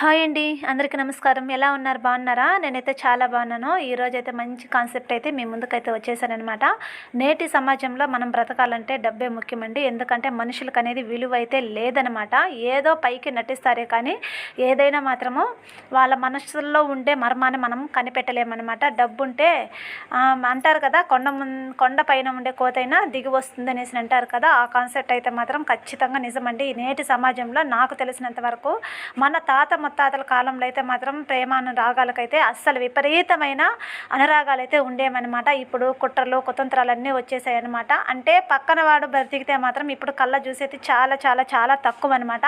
Hi అండి. అందరికీ నమస్కారం. ఎలా ఉన్నారు? బాగున్నారా? నేనైతే చాలా బాగున్నాను. ఈరోజు అయితే మంచి కాన్సెప్ట్ అయితే మీ ముందుకైతే వచ్చేసానమాట నేటి సమాజంలో మనం బ్రతకాలంటే డబ్బే ముఖ్యమండి. ఎందుకంటే మనుషులకు అనేది విలువ అయితే లేదనమాట ఏదో పైకి నటిస్తారే కానీ ఏదైనా మాత్రము వాళ్ళ మనసుల్లో ఉండే మర్మాన్ని మనం కనిపెట్టలేమన్నమాట. డబ్బు ఉంటే అంటారు కదా కొండ కొండ పైన ఉండే కోతైనా దిగి వస్తుంది అనేసి అంటారు కదా ఆ కాన్సెప్ట్ అయితే మాత్రం ఖచ్చితంగా నిజమండి. నేటి సమాజంలో నాకు తెలిసినంత వరకు మన తాత ముత్తాతల కాలంలో అయితే మాత్రం ప్రేమ అనురాగాలకైతే అస్సలు విపరీతమైన అనురాగాలు అయితే ఉండేవన్నమాట. ఇప్పుడు కుట్రలు కుతంత్రాలన్నీ వచ్చేసాయి అనమాట అంటే పక్కన వాడు బ్రతికితే మాత్రం ఇప్పుడు కళ్ళ చూసేది చాలా చాలా చాలా తక్కువ అనమాట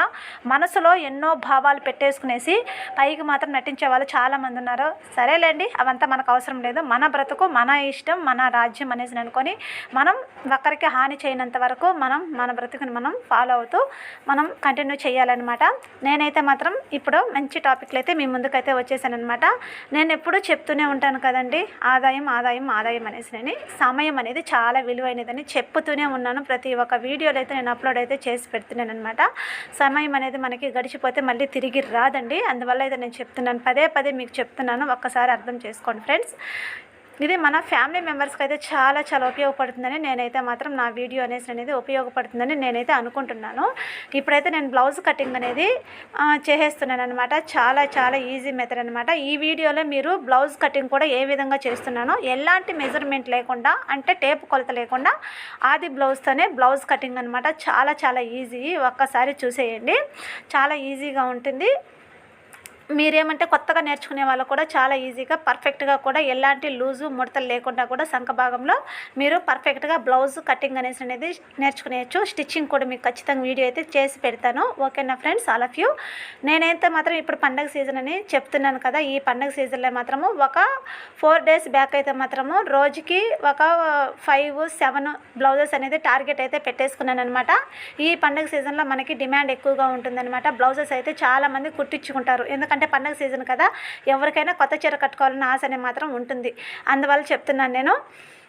మనసులో ఎన్నో భావాలు పెట్టేసుకునేసి పైకి మాత్రం నటించే వాళ్ళు చాలామంది ఉన్నారు. సరేలేండి అవంతా మనకు అవసరం లేదు. మన బ్రతుకు మన ఇష్టం మన రాజ్యం అనేసి అనుకొని మనం ఒకరికి హాని చేయనంత వరకు మనం మన బ్రతుకుని మనం ఫాలో అవుతూ మనం కంటిన్యూ చేయాలన్నమాట. నేనైతే మాత్రం ఇప్పుడు మంచి టాపిక్లు అయితే మీ ముందుకైతే వచ్చేసానమాట నేను ఎప్పుడూ చెప్తూనే ఉంటాను కదండి ఆదాయం ఆదాయం ఆదాయం అనేసి నేను సమయం అనేది చాలా విలువైనదని చెప్తూనే ఉన్నాను. ప్రతి ఒక్క వీడియోలో అయితే నేను అప్లోడ్ అయితే చేసి పెడుతున్నాను అనమాట సమయం అనేది మనకి గడిచిపోతే మళ్ళీ తిరిగి రాదండి. అందువల్ల అయితే నేను చెప్తున్నాను పదే పదే మీకు చెప్తున్నాను. ఒక్కసారి అర్థం చేసుకోండి ఫ్రెండ్స్. ఇది మన ఫ్యామిలీ మెంబర్స్కి అయితే చాలా చాలా ఉపయోగపడుతుందని నేనైతే మాత్రం నా వీడియో అనేసి అనేది ఉపయోగపడుతుందని నేనైతే అనుకుంటున్నాను. ఇప్పుడైతే నేను బ్లౌజ్ కటింగ్ అనేది చేసేస్తున్నాను అనమాట చాలా చాలా ఈజీ మెథడ్ అనమాట ఈ వీడియోలో మీరు బ్లౌజ్ కటింగ్ కూడా ఏ విధంగా చేస్తున్నానో ఎలాంటి మెజర్మెంట్ లేకుండా అంటే టేప్ కొలత లేకుండా ఆది బ్లౌజ్తోనే బ్లౌజ్ కటింగ్ అనమాట చాలా చాలా ఈజీ. ఒక్కసారి చూసేయండి. చాలా ఈజీగా ఉంటుంది. మీరేమంటే కొత్తగా నేర్చుకునే వాళ్ళు కూడా చాలా ఈజీగా పర్ఫెక్ట్గా కూడా ఎలాంటి లూజు ముడతలు లేకుండా కూడా సంఖ భాగంలో మీరు పర్ఫెక్ట్గా బ్లౌజ్ కటింగ్ అనేసి అనేది నేర్చుకునేయచ్చు. స్టిచ్చింగ్ కూడా మీకు ఖచ్చితంగా వీడియో అయితే చేసి పెడతాను. ఓకేనా ఫ్రెండ్స్? All of you. నేనైతే మాత్రం ఇప్పుడు పండగ సీజన్ అని చెప్తున్నాను కదా ఈ పండగ సీజన్లో మాత్రము ఒక ఫోర్ డేస్ బ్యాక్ అయితే మాత్రము రోజుకి ఒక ఫైవ్ సెవెన్ బ్లౌజెస్ అనేది టార్గెట్ అయితే పెట్టేసుకున్నాను అనమాట ఈ పండగ సీజన్లో మనకి డిమాండ్ ఎక్కువగా ఉంటుందన్నమాట. బ్లౌజెస్ అయితే చాలా మంది కుట్టించుకుంటారు. ఎందుకంటే పండగ సీజన్ కదా ఎవరికైనా కొత్త చీర కట్టుకోవాలన్న ఆశ అనేది మాత్రం ఉంటుంది. అందువల్ల చెప్తున్నాను నేను.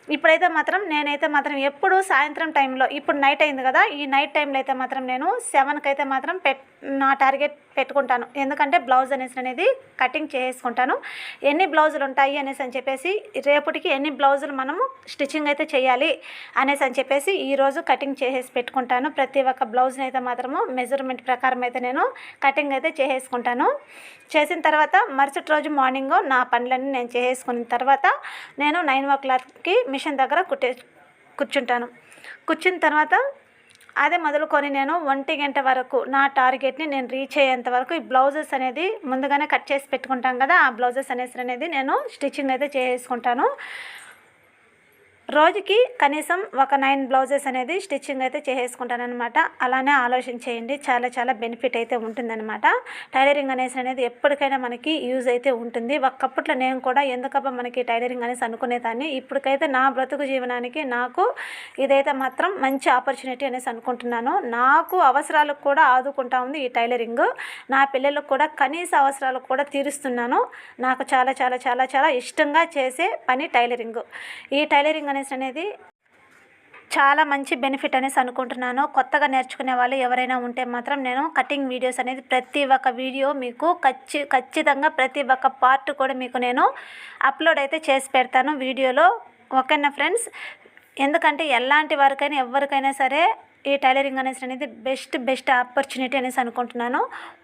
ఇప్పుడైతే మాత్రం నేనైతే మాత్రం ఎప్పుడు సాయంత్రం టైంలో ఇప్పుడు నైట్ అయింది కదా ఈ నైట్ టైంలో అయితే మాత్రం నేను సెవెన్కి అయితే మాత్రం పెట్ నా టార్గెట్ పెట్టుకుంటాను. ఎందుకంటే బ్లౌజ్ అనేసి అనేది కటింగ్ చేసుకుంటాను. ఎన్ని బ్లౌజులు ఉంటాయి అనేసి అని చెప్పేసి రేపటికి ఎన్ని బ్లౌజులు మనము స్టిచ్చింగ్ అయితే చేయాలి అనేసి అని చెప్పేసి ఈరోజు కటింగ్ చేసేసి పెట్టుకుంటాను. ప్రతి ఒక్క బ్లౌజ్ని అయితే మాత్రము మెజర్మెంట్ ప్రకారం అయితే నేను కటింగ్ అయితే చేసేసుకుంటాను. చేసిన తర్వాత మరుసటి రోజు మార్నింగ్ నా పనులన్నీ నేను చేసేసుకున్న తర్వాత నేను నైన్ ఓ క్లాక్కి మిషన్ దగ్గర కుట్టే కూర్చుంటాను. కూర్చున్న తర్వాత అదే మొదలుకొని నేను ఒంటి గంట వరకు నా టార్గెట్ని నేను రీచ్ అయ్యేంత వరకు ఈ బ్లౌజెస్ అనేది ముందుగానే కట్ చేసి పెట్టుకుంటాం కదా ఆ బ్లౌజెస్ అనేసి అనేది నేను స్టిచ్చింగ్ అయితే చేసుకుంటాను. రోజుకి కనీసం ఒక నైన్ బ్లౌజెస్ అనేది స్టిచ్చింగ్ అయితే చేసేసుకుంటాను అనమాట అలానే ఆలోచన చేయండి చాలా చాలా బెనిఫిట్ అయితే ఉంటుందన్నమాట. టైలరింగ్ అనేసి అనేది ఎప్పటికైనా మనకి యూజ్ అయితే ఉంటుంది. ఒకప్పట్లో నేను కూడా ఎందుకబ్బా మనకి టైలరింగ్ అనేసి అనుకునేదాన్ని? ఇప్పటికైతే నా బ్రతుకు జీవనానికి నాకు ఇదైతే మాత్రం మంచి ఆపర్చునిటీ అనేసి అనుకుంటున్నాను. నాకు అవసరాలకు కూడా ఆదుకుంటా ఉంది ఈ టైలరింగ్. నా పిల్లలకు కూడా కనీస అవసరాలకు కూడా తీరుస్తున్నాను. నాకు చాలా చాలా చాలా చాలా ఇష్టంగా చేసే పని టైలరింగ్. ఈ టైలరింగ్ అనేసి అనేది చాలా మంచి బెనిఫిట్ అనేసి అనుకుంటున్నాను. కొత్తగా నేర్చుకునే వాళ్ళు ఎవరైనా ఉంటే మాత్రం నేను కటింగ్ వీడియోస్ అనేది ప్రతి ఒక్క వీడియో మీకు ఖచ్చి ఖచ్చితంగా ప్రతి ఒక్క పార్ట్ కూడా మీకు నేను అప్లోడ్ అయితే చేసి పెడతాను. వీడియోలో ఓకేనా ఫ్రెండ్స్ ఎందుకంటే ఎలాంటి వారికైనా ఎవరికైనా సరే ఈ టైలరింగ్ అనేసి అనేది బెస్ట్ బెస్ట్ ఆపర్చునిటీ అనేసి అనుకుంటున్నాను.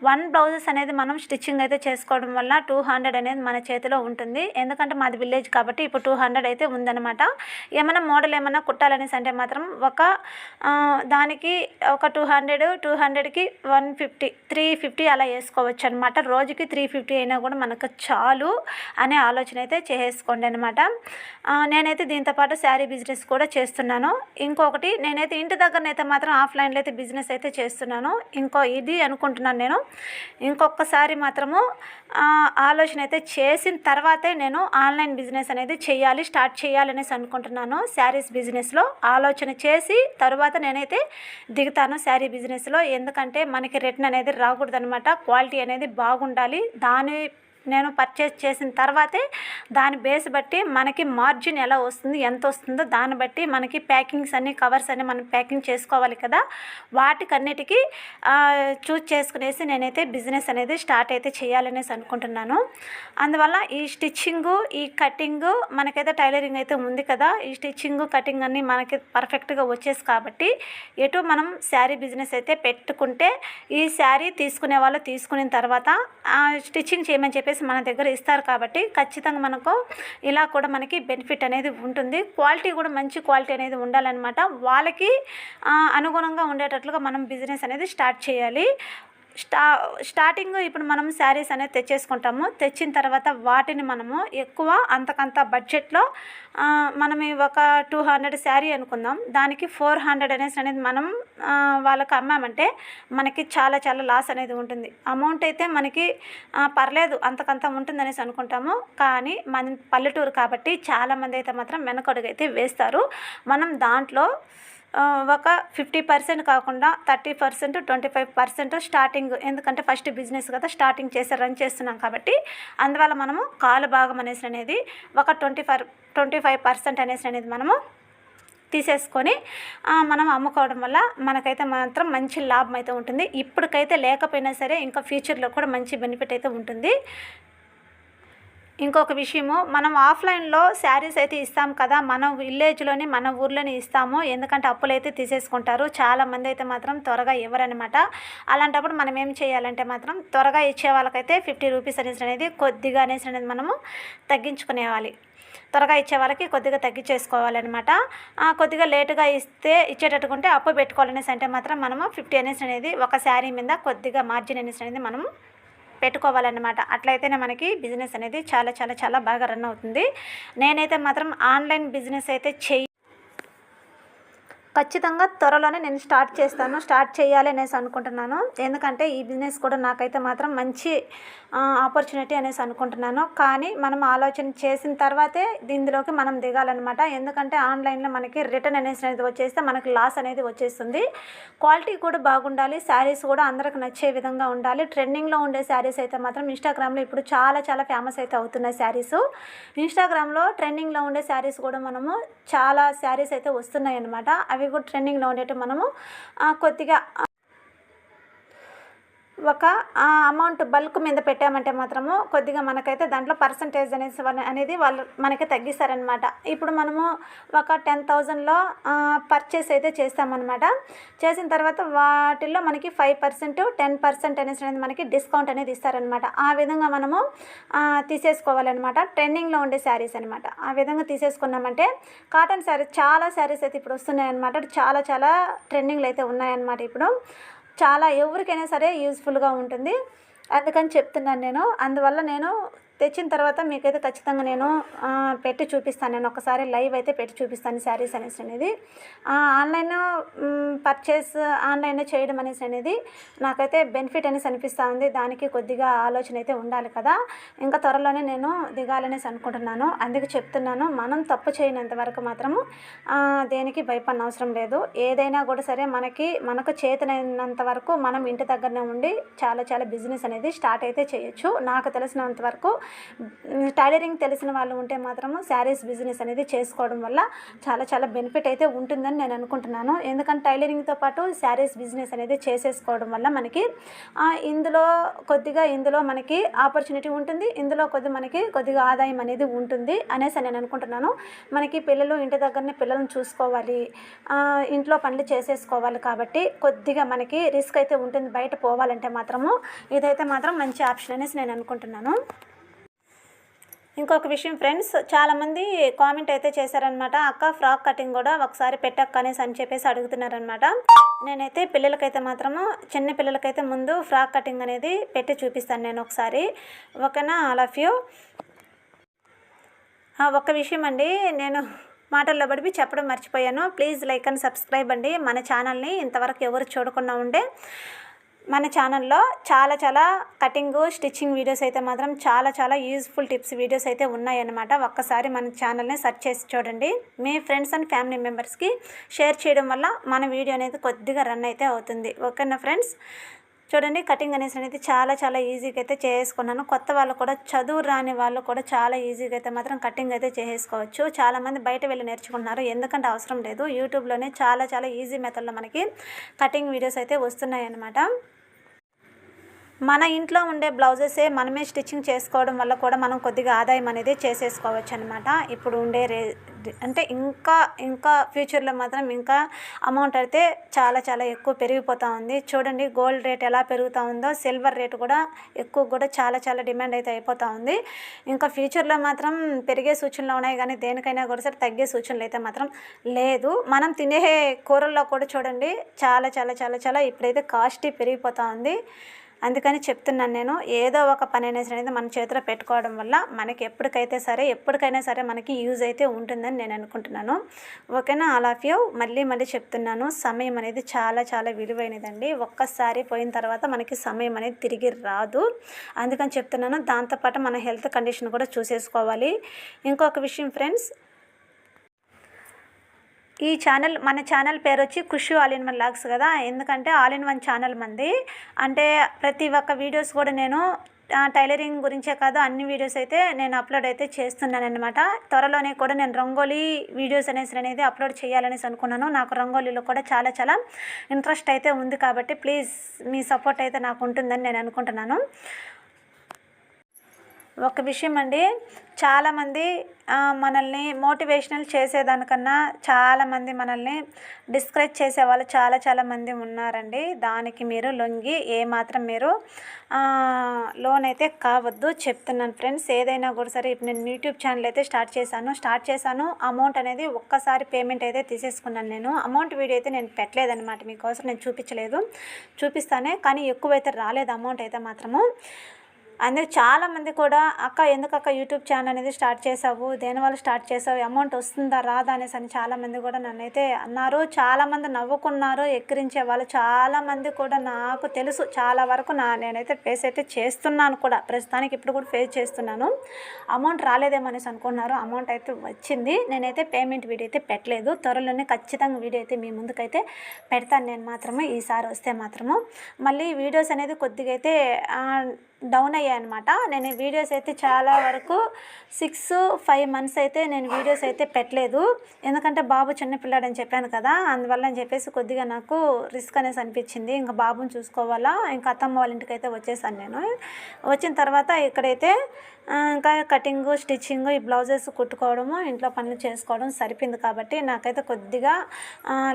వన్ బ్లౌజెస్ అనేది మనం స్టిచ్చింగ్ అయితే చేసుకోవడం వల్ల టూ హండ్రెడ్ అనేది మన చేతిలో ఉంటుంది. ఎందుకంటే మాది విలేజ్ కాబట్టి ఇప్పుడు టూ హండ్రెడ్ అయితే ఉందన్నమాట. ఏమైనా మోడల్ ఏమైనా కుట్టాలనేసి అంటే మాత్రం ఒక దానికి ఒక టూ హండ్రెడ్ టూ హండ్రెడ్కి వన్ ఫిఫ్టీ త్రీ ఫిఫ్టీ అలా వేసుకోవచ్చు అనమాట రోజుకి త్రీ ఫిఫ్టీ అయినా కూడా మనకు చాలు అనే ఆలోచన అయితే చేసుకోండి అనమాట నేనైతే దీంతో పాటు శారీ బిజినెస్ కూడా చేస్తున్నాను. ఇంకొకటి నేనైతే ఇంటి దగ్గరనైతే మాత్రం ఆఫ్లైన్లో అయితే బిజినెస్ అయితే చేస్తున్నాను. ఇంకో ఇది అనుకుంటున్నాను నేను. ఇంకొకసారి మాత్రము ఆలోచన అయితే చేసిన తర్వాతే నేను ఆన్లైన్ బిజినెస్ అనేది చేయాలి స్టార్ట్ చేయాలి అనేసి అనుకుంటున్నాను. శారీస్ బిజినెస్లో ఆలోచన చేసి తర్వాత నేనైతే దిగుతాను శారీ బిజినెస్లో. ఎందుకంటే మనకి రిటర్న్ అనేది రాకూడదు అనమాట క్వాలిటీ అనేది బాగుండాలి. దాని నేను పర్చేస్ చేసిన తర్వాతే దాని బేస్ బట్టి మనకి మార్జిన్ ఎలా వస్తుంది ఎంత వస్తుందో దాన్ని బట్టి మనకి ప్యాకింగ్స్ అన్ని కవర్స్ అన్ని మనం ప్యాకింగ్ చేసుకోవాలి కదా. వాటికన్నిటికీ చూస్ చేసుకునేసి నేనైతే బిజినెస్ అనేది స్టార్ట్ అయితే చేయాలనేసి అనుకుంటున్నాను. అందువల్ల ఈ స్టిచ్చింగు ఈ కటింగు మనకైతే టైలరింగ్ అయితే ఉంది కదా. ఈ స్టిచ్చింగ్ కటింగ్ అన్ని మనకి పర్ఫెక్ట్గా వచ్చేసి కాబట్టి ఎటు మనం శారీ బిజినెస్ అయితే పెట్టుకుంటే ఈ శారీ తీసుకునే వాళ్ళు తీసుకున్న తర్వాత స్టిచ్చింగ్ చేయమని చెప్పేసి మన దగ్గర ఇస్తారు కాబట్టి ఖచ్చితంగా మనకు ఇలా కూడా మనకి బెనిఫిట్ అనేది ఉంటుంది. క్వాలిటీ కూడా మంచి క్వాలిటీ అనేది ఉండాలన్నమాట. వాళ్ళకి అనుగుణంగా ఉండేటట్లుగా మనం బిజినెస్ అనేది స్టార్ట్ చేయాలి. స్టా స్టార్టింగ్ ఇప్పుడు మనం శారీస్ అనేది తెచ్చేసుకుంటాము. తెచ్చిన తర్వాత వాటిని మనము ఎక్కువ అంతకంత బడ్జెట్లో మనం ఒక టూ హండ్రెడ్ శారీ అనుకుందాం. దానికి ఫోర్ హండ్రెడ్ అనేసి అనేది మనం వాళ్ళకి అమ్మామంటే మనకి చాలా చాలా లాస్ అనేది ఉంటుంది. అమౌంట్ అయితే మనకి పర్లేదు అంతకంత ఉంటుంది అనేసి అనుకుంటాము. కానీ మన పల్లెటూరు కాబట్టి చాలామంది అయితే మాత్రం వెనకడుగు అయితే వేస్తారు. మనం దాంట్లో ఒక ఫిఫ్టీ పర్సెంట్ కాకుండా thirty percent twenty five percent starting. ఎందుకంటే ఫస్ట్ బిజినెస్ కదా స్టార్టింగ్ చేసి రన్ చేస్తున్నాం కాబట్టి అందువల్ల మనము కాలు భాగం అనేసి అనేది ఒక twenty five twenty five percent అనేసి అనేది మనము తీసేసుకొని మనం అమ్ముకోవడం వల్ల మనకైతే మాత్రం మంచి లాభం అయితే ఉంటుంది. ఇప్పటికైతే లేకపోయినా సరే ఇంకా ఫ్యూచర్లో కూడా మంచి బెనిఫిట్ అయితే ఉంటుంది. ఇంకొక విషయము మనం ఆఫ్లైన్లో శారీస్ అయితే ఇస్తాం కదా మన విలేజ్లోని మన ఊర్లోనే ఇస్తాము ఎందుకంటే అప్పులు అయితే తీసేసుకుంటారు చాలా మంది అయితే మాత్రం త్వరగా ఇవ్వరనమాట అలాంటప్పుడు మనం ఏం చేయాలంటే మాత్రం త్వరగా ఇచ్చే వాళ్ళకైతే ఫిఫ్టీ రూపీస్ అనేసి అనేది కొద్దిగా అనేసి అనేది మనము తగ్గించుకునేవాలి. త్వరగా ఇచ్చే వాళ్ళకి కొద్దిగా తగ్గించేసుకోవాలన్నమాట కొద్దిగా లేటుగా ఇస్తే ఇచ్చేటట్టుకుంటే అప్పు పెట్టుకోవాలనేసి అంటే మాత్రం మనము ఫిఫ్టీ అనేసి అనేది ఒక శారీ మీద కొద్దిగా మార్జిన్ అనేసి అనేది మనము పెట్టుకోవాలన్నమాట. అట్లయితేనే మనకి బిజినెస్ అనేది చాలా చాలా చాలా బాగా రన్ అవుతుంది. నేనైతే మాత్రం ఆన్లైన్ బిజినెస్ అయితే చెయ్యి ఖచ్చితంగా త్వరలోనే నేను స్టార్ట్ చేస్తాను. స్టార్ట్ చేయాలి అనేసి అనుకుంటున్నాను. ఎందుకంటే ఈ బిజినెస్ కూడా నాకైతే మాత్రం మంచి ఆపర్చునిటీ అనేసి అనుకుంటున్నాను. కానీ మనం ఆలోచన చేసిన తర్వాతే దీనిలోకి మనం దిగాలన్నమాట. ఎందుకంటే ఆన్లైన్లో మనకి రిటర్న్ అనేసి అనేది వచ్చేస్తే మనకి లాస్ అనేది వచ్చేస్తుంది. క్వాలిటీ కూడా బాగుండాలి. శారీస్ కూడా అందరికి నచ్చే విధంగా ఉండాలి. ట్రెండింగ్లో ఉండే శారీస్ అయితే మాత్రం ఇన్స్టాగ్రామ్లో ఇప్పుడు చాలా చాలా ఫేమస్ అయితే అవుతున్నాయి శారీస్ ఇన్స్టాగ్రామ్లో ట్రెండింగ్లో ఉండే శారీస్ కూడా మనము చాలా శారీస్ అయితే వస్తున్నాయి అనమాట అవి కూడా ట్రెండింగ్లో ఉండేవి మనము కొద్దిగా ఒక అమౌంట్ బల్క్ మీద పెట్టామంటే మాత్రము కొద్దిగా మనకైతే దాంట్లో పర్సంటేజ్ అనేసి అనేది వాళ్ళు మనకి తగ్గిస్తారనమాట ఇప్పుడు మనము ఒక టెన్ థౌజండ్లో పర్చేస్ అయితే చేస్తామన్నమాట. చేసిన తర్వాత వాటిల్లో మనకి ఫైవ్ పర్సెంట్ టెన్ పర్సెంట్ అనేసి అనేది మనకి డిస్కౌంట్ అనేది ఇస్తారనమాట ఆ విధంగా మనము తీసేసుకోవాలన్నమాట. ట్రెండింగ్లో ఉండే శారీస్ అనమాట ఆ విధంగా తీసేసుకున్నామంటే కాటన్ శారీస్ చాలా శారీస్ అయితే ఇప్పుడు వస్తున్నాయి అనమాట చాలా చాలా ట్రెండింగ్లు అయితే ఉన్నాయన్నమాట ఇప్పుడు. చాలా ఎవరికైనా సరే యూస్ఫుల్గా ఉంటుంది. అందుకని చెప్తున్నాను నేను. అందువల్ల నేను తెచ్చిన తర్వాత మీకైతే ఖచ్చితంగా నేను పెట్టి చూపిస్తాను. నేను ఒకసారి లైవ్ అయితే పెట్టి చూపిస్తాను శారీస్ అనేసి అనేది. ఆన్లైన్ పర్చేస్ ఆన్లైన్ చేయడం అనేసి అనేది నాకైతే బెనిఫిట్ అనేసి అనిపిస్తూ ఉంది. దానికి కొద్దిగా ఆలోచన అయితే ఉండాలి కదా. ఇంకా త్వరలోనే నేను దిగాలనేసి అనుకుంటున్నాను. అందుకే చెప్తున్నాను మనం తప్పు చేయనంత వరకు మాత్రము దేనికి భయపడిన అవసరం లేదు. ఏదైనా కూడా సరే మనకి మనకు చేతనైనంత వరకు మనం ఇంటి దగ్గరనే ఉండి చాలా చాలా బిజినెస్ అనేది స్టార్ట్ అయితే చేయొచ్చు. నాకు తెలిసినంత వరకు టైలరింగ్ తెలిసిన వాళ్ళు ఉంటే మాత్రము శారీస్ బిజినెస్ అనేది చేసుకోవడం వల్ల చాలా చాలా బెనిఫిట్ అయితే ఉంటుందని నేను అనుకుంటున్నాను. ఎందుకంటే టైలరింగ్తో పాటు శారీస్ బిజినెస్ అనేది చేసేసుకోవడం వల్ల మనకి ఇందులో కొద్దిగా ఇందులో మనకి ఆపర్చునిటీ ఉంటుంది ఇందులో కొద్ది మనకి కొద్దిగా ఆదాయం అనేది ఉంటుంది అనేసి నేను అనుకుంటున్నాను. మనకి పిల్లలు ఇంటి దగ్గరనే పిల్లల్ని చూసుకోవాలి ఇంట్లో పనులు చేసేసుకోవాలి కాబట్టి కొద్దిగా మనకి రిస్క్ అయితే ఉంటుంది బయట పోవాలంటే మాత్రము. ఇదైతే మాత్రం మంచి ఆప్షన్ అనేసి నేను అనుకుంటున్నాను. ఇంకొక విషయం ఫ్రెండ్స్ చాలామంది కామెంట్ అయితే చేశారనమాట అక్క ఫ్రాక్ కటింగ్ కూడా ఒకసారి పెట్టక్క అనేసి అని చెప్పేసి అడుగుతున్నారనమాట నేనైతే పిల్లలకైతే మాత్రము చిన్న పిల్లలకైతే ముందు ఫ్రాక్ కటింగ్ అనేది పెట్టి చూపిస్తాను నేను ఒకసారి. ఓకేనా ఆల్ ఆఫ్ యూ ఒక్క విషయం అండి నేను మాటల్లో పడిపి చెప్పడం మర్చిపోయాను. ప్లీజ్ లైక్ అండ్ సబ్స్క్రైబ్ అండి. మన ఛానల్ని ఇంతవరకు ఎవరు చూడకుండా ఉండే. మన ఛానల్లో చాలా చాలా కటింగ్ స్టిచ్చింగ్ వీడియోస్ అయితే మాత్రం చాలా చాలా యూజ్ఫుల్ టిప్స్ వీడియోస్ అయితే ఉన్నాయన్నమాట. ఒక్కసారి మన ఛానల్ని సెర్చ్ చేసి చూడండి. మీ ఫ్రెండ్స్ అండ్ ఫ్యామిలీ మెంబర్స్కి షేర్ చేయడం వల్ల మన వీడియో అనేది కొద్దిగా రన్ అయితే అవుతుంది. ఓకేనా ఫ్రెండ్స్ చూడండి కటింగ్ అనేసి అనేది చాలా చాలా ఈజీగా అయితే చేసుకున్నాను. కొత్త వాళ్ళు కూడా చదువు రాని వాళ్ళు కూడా చాలా ఈజీగా అయితే మాత్రం కటింగ్ అయితే చేసుకోవచ్చు. చాలామంది బయట వెళ్ళి నేర్చుకుంటున్నారు. ఎందుకంటే అవసరం లేదు. యూట్యూబ్లోనే చాలా చాలా ఈజీ మెథడ్లో మనకి కటింగ్ వీడియోస్ అయితే వస్తున్నాయి అన్నమాట మన ఇంట్లో ఉండే బ్లౌజెసే మనమే స్టిచ్చింగ్ చేసుకోవడం వల్ల కూడా మనం కొద్దిగా ఆదాయం అనేది చేసేసుకోవచ్చు అనమాట ఇప్పుడు ఉండే రే అంటే ఇంకా ఇంకా ఫ్యూచర్లో మాత్రం ఇంకా అమౌంట్ అయితే చాలా చాలా ఎక్కువ పెరిగిపోతూ ఉంది. చూడండి గోల్డ్ రేట్ ఎలా పెరుగుతూ ఉందో సిల్వర్ రేట్ కూడా ఎక్కువ కూడా చాలా చాలా డిమాండ్ అయితే అయిపోతూ ఉంది. ఇంకా ఫ్యూచర్లో మాత్రం పెరిగే సూచనలు ఉన్నాయి కానీ దేనికైనా కూడా సరే తగ్గే సూచనలు అయితే మాత్రం లేదు. మనం తినే కూరల్లో కూడా చూడండి చాలా చాలా చాలా చాలా ఇప్పుడైతే కాస్ట్ పెరిగిపోతూ ఉంది. అందుకని చెప్తున్నాను నేను ఏదో ఒక పని అనేసి అనేది మన చేతిలో పెట్టుకోవడం వల్ల మనకి ఎప్పటికైతే సరే ఎప్పటికైనా సరే మనకి యూజ్ అయితే ఉంటుందని నేను అనుకుంటున్నాను. ఓకేనా? All of you. మళ్ళీ మళ్ళీ చెప్తున్నాను సమయం అనేది చాలా చాలా విలువైనదండి. ఒక్కసారి పోయిన తర్వాత మనకి సమయం అనేది తిరిగి రాదు. అందుకని చెప్తున్నాను దాంతోపాటు మన హెల్త్ కండిషన్ కూడా చూసేసుకోవాలి. ఇంకొక విషయం ఫ్రెండ్స్ ఈ ఛానల్ మన ఛానల్ పేరు వచ్చి Khushi all in one logs కదా? ఎందుకంటే ఆల్ ఇన్ వన్ ఛానల్ మంది. అంటే ప్రతి ఒక్క వీడియోస్ కూడా నేను టైలరింగ్ గురించే కాదు అన్ని వీడియోస్ అయితే నేను అప్లోడ్ అయితే చేస్తున్నాను అనమాట త్వరలోనే కూడా నేను రంగోలీ వీడియోస్ అనేసి అనేది అప్లోడ్ చేయాలనేసి అనుకున్నాను. నాకు రంగోలీలో కూడా చాలా చాలా ఇంట్రెస్ట్ అయితే ఉంది కాబట్టి ప్లీజ్ మీ సపోర్ట్ అయితే నాకు ఉంటుందని నేను అనుకుంటున్నాను. ఒక విషయం అండి. చాలామంది మనల్ని మోటివేషనల్ చేసేదానికన్నా చాలామంది మనల్ని డిస్కరేజ్ చేసే వాళ్ళు చాలా చాలామంది ఉన్నారండి. దానికి మీరు లొంగి ఏమాత్రం మీరు లోన్ అయితే కావద్దు చెప్తున్నాను ఫ్రెండ్స్. ఏదైనా కూడా సరే ఇప్పుడు నేను యూట్యూబ్ ఛానల్ అయితే స్టార్ట్ చేశాను. స్టార్ట్ చేశాను. అమౌంట్ అనేది ఒక్కసారి పేమెంట్ అయితే తీసేసుకున్నాను నేను. అమౌంట్ వీడియో అయితే నేను పెట్టలేదన్నమాట. మీకోసం నేను చూపించలేదు. చూపిస్తానే కానీ ఎక్కువైతే రాలేదు అమౌంట్ అయితే మాత్రము. అందుకే చాలామంది కూడా అక్క ఎందుకు అక్క యూట్యూబ్ ఛానల్ అనేది స్టార్ట్ చేసావు? దేనివల్ల స్టార్ట్ చేసావు? అమౌంట్ వస్తుందా? రాదా? అనేసి అని చాలామంది కూడా నన్ను అయితే అన్నారు. చాలామంది నవ్వుకున్నారు ఎక్కిరించే వాళ్ళు చాలామంది కూడా నాకు తెలుసు. చాలా వరకు నా నేనైతే ఫేస్ అయితే చేస్తున్నాను కూడా. ప్రస్తుతానికి ఇప్పుడు కూడా ఫేస్ చేస్తున్నాను. అమౌంట్ రాలేదేమో అనేసి అనుకున్నారు అమౌంట్ అయితే వచ్చింది. నేనైతే పేమెంట్ వీడియో అయితే పెట్టలేదు. త్వరలోనే ఖచ్చితంగా వీడియో అయితే మీ ముందుకైతే పెడతాను. నేను మాత్రమే ఈసారి వస్తే మాత్రము. మళ్ళీ వీడియోస్ అనేది కొద్దిగా అయితే డౌన్ అయ్యాయి అనమాట నేను వీడియోస్ అయితే చాలా వరకు సిక్స్ ఫైవ్ మంత్స్ అయితే నేను వీడియోస్ అయితే పెట్టలేదు. ఎందుకంటే బాబు చిన్నపిల్లాడని చెప్పాను కదా అందువల్ల అని చెప్పేసి కొద్దిగా నాకు రిస్క్ అనేసి అనిపించింది. ఇంకా బాబుని చూసుకోవాలా ఇంకా అత్తమ్మ వాళ్ళ ఇంటికి అయితే వచ్చేసాను నేను. వచ్చిన తర్వాత ఇక్కడైతే ఇంకా కటింగ్ స్టిచ్చింగ్ ఈ బ్లౌజెస్ కుట్టుకోవడము ఇంట్లో పనులు చేసుకోవడం సరిపోయింది కాబట్టి నాకైతే కొద్దిగా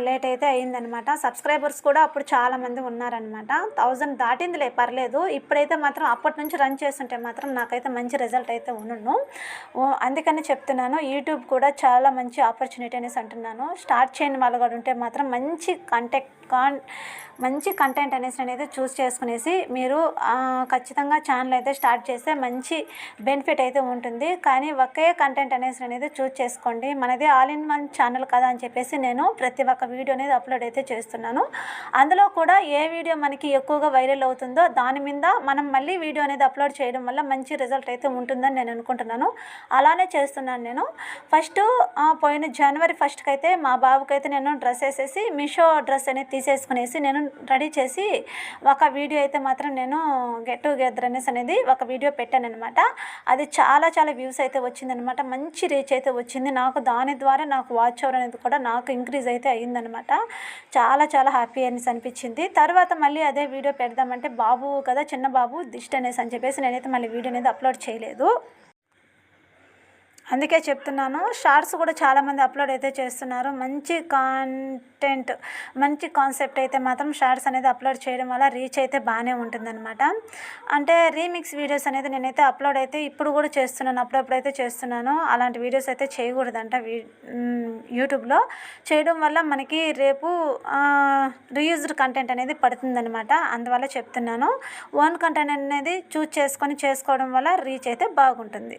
లేట్ అయితే అయిందనమాట సబ్స్క్రైబర్స్ కూడా అప్పుడు చాలామంది ఉన్నారనమాట థౌజండ్ దాటిందిలే పర్లేదు. ఇప్పుడైతే మాత్రం అప్పటి నుంచి రన్ చేస్తుంటే మాత్రం నాకైతే మంచి రిజల్ట్ అయితే ఉన్నాను. అందుకని చెప్తున్నాను యూట్యూబ్ కూడా చాలా మంచి ఆపర్చునిటీ అనేసి అంటున్నాను. స్టార్ట్ చేయని వాళ్ళు కూడా ఉంటే మాత్రం మంచి కంటెక్ట్ కాన్ మంచి కంటెంట్ అనేసి అనేది చూస్ చేసుకునేసి మీరు ఖచ్చితంగా ఛానల్ అయితే స్టార్ట్ చేస్తే మంచి బెనిఫిట్ అయితే ఉంటుంది. కానీ ఒకే కంటెంట్ అనేసి అనేది చూస్ చేసుకోండి. మనది ఆల్ ఇన్ వన్ ఛానల్ కదా అని చెప్పేసి నేను ప్రతి ఒక్క వీడియో అనేది అప్లోడ్ అయితే చేస్తున్నాను. అందులో కూడా ఏ వీడియో మనకి ఎక్కువగా వైరల్ అవుతుందో దాని మీద మనం మళ్ళీ వీడియో అనేది అప్లోడ్ చేయడం వల్ల మంచి రిజల్ట్ అయితే ఉంటుందని నేను అనుకుంటున్నాను. అలానే చేస్తున్నాను నేను. ఫస్ట్ పోయిన జనవరి ఫస్ట్కి అయితే మా బాబుకి అయితే నేను డ్రెస్ వేసేసి మీషో డ్రెస్ అనేది తీసేసుకునేసి నేను రెడీ చేసి ఒక వీడియో అయితే మాత్రం నేను గెట్ టుగెదర్ అనేసి అనేది ఒక వీడియో పెట్టాను అనమాట అది చాలా చాలా వ్యూస్ అయితే వచ్చిందనమాట మంచి రీచ్ అయితే వచ్చింది. నాకు దాని ద్వారా నాకు వాచ్ అవర్ అనేది కూడా నాకు ఇంక్రీజ్ అయితే అయ్యిందనమాట చాలా చాలా హ్యాపీ అనేసి అనిపించింది. తర్వాత మళ్ళీ అదే వీడియో పెడదామంటే బాబు కదా చిన్న బాబు దిష్టి అనేసి అని చెప్పేసి నేనైతే మళ్ళీ వీడియో అనేది అప్లోడ్ చేయలేదు. అందుకే చెప్తున్నాను షార్ట్స్ కూడా చాలామంది అప్లోడ్ అయితే చేస్తున్నారు. మంచి కాంటెంట్ మంచి కాన్సెప్ట్ అయితే మాత్రం షార్ట్స్ అనేది అప్లోడ్ చేయడం వల్ల రీచ్ అయితే బాగానే ఉంటుందన్నమాట. అంటే రీమిక్స్ వీడియోస్ అనేది నేనైతే అప్లోడ్ అయితే ఇప్పుడు కూడా చేస్తున్నాను అప్పుడప్పుడు అయితే చేస్తున్నాను. అలాంటి వీడియోస్ అయితే చేయకూడదంట వీ యూట్యూబ్లో చేయడం వల్ల మనకి రేపు రీయూజ్డ్ కంటెంట్ అనేది పడుతుందన్నమాట. అందువల్ల చెప్తున్నాను. ఓన్ కంటెంట్ అనేది చూస్ చేసుకొని చేసుకోవడం వల్ల రీచ్ అయితే బాగుంటుంది.